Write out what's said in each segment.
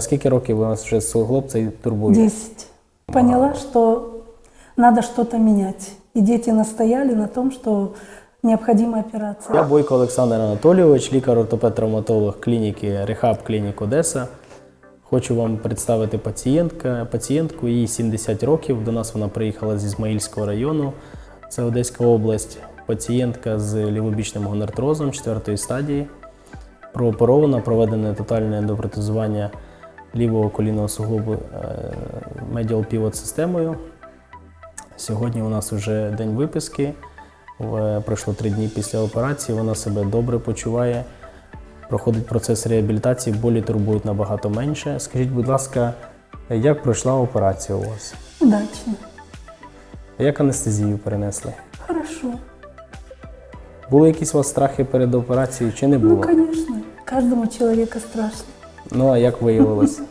Скільки років ви нас вже свого і турбуєте? 10. Поняла, что надо что-то менять. И дети настояли на том, что необходима операция. Я Бойко Олександр Анатолійович, лікар-ортопед-травматолог клініки Рехаб Клінік Одеса. Хочу вам представити пацієнтка, пацієнтку, їй 70 років. До нас вона приїхала з Ізмаїльського району, це Одеська область. Пацієнтка з лівобічним гонартрозом 4 стадії. Прооперована, проведене тотальне ендопротезування лівого колінного суглобу е, медіал півот системою. Сьогодні у нас вже день виписки. Пройшло три дні після операції. Вона себе добре почуває. Проходить процес реабілітації, болі турбують набагато менше. Скажіть, будь ласка, як пройшла операція у вас? Удачно. Як анестезію перенесли? Хорошо. Були якісь у вас страхи перед операцією чи не було? Ну, конечно. Каждому человеку страшно. Ну а як виявилось?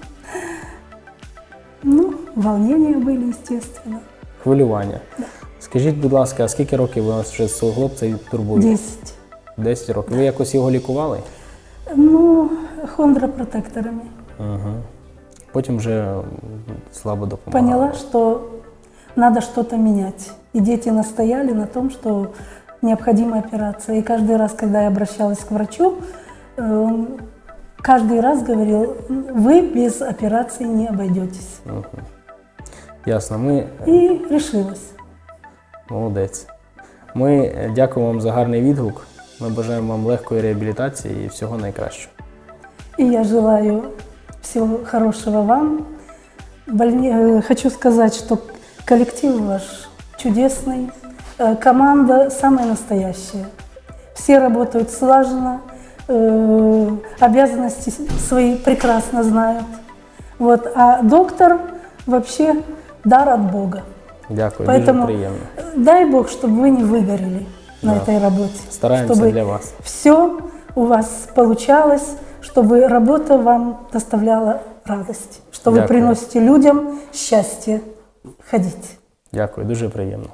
Ну, волнения были, естественно. Хвилювання. Скажіть, будь ласка, а скільки років ви нас вже свого хлопця і турбуєте? 10. 10 років. Ви якось його лікували? Ну, хондропротекторами. Угу. Потім вже м, слабо допомагали. Поняла, что надо что-то менять. И дети настояли на том, что необходима операция. И каждый раз, когда я обращалась к врачу, э, он каждый раз говорил, вы без операции не обойдетесь. Мгм. Ясно. Ми И решилась. молодець. Ми е, дякуємо вам за гарний відгук. Ми бажаємо вам легкої реабілітації і всього найкращого. И я желаю всего хорошего вам. Больне- э, Хочу сказать, что коллектив ваш чудесный, э, команда самая настоящая. Все работают слаженно, э, обязанности свои прекрасно знают. Вот. А доктор вообще дар от Бога. Дякую, Поэтому дуже приємно. дай Бог, чтобы вы не выгорели на Да. этой работе. Стараємося чтобы для вас. все у вас получалось, чтобы работа вам доставляла радость, что вы Дякую. приносите людям счастье ходить. Дякую, дуже приємно.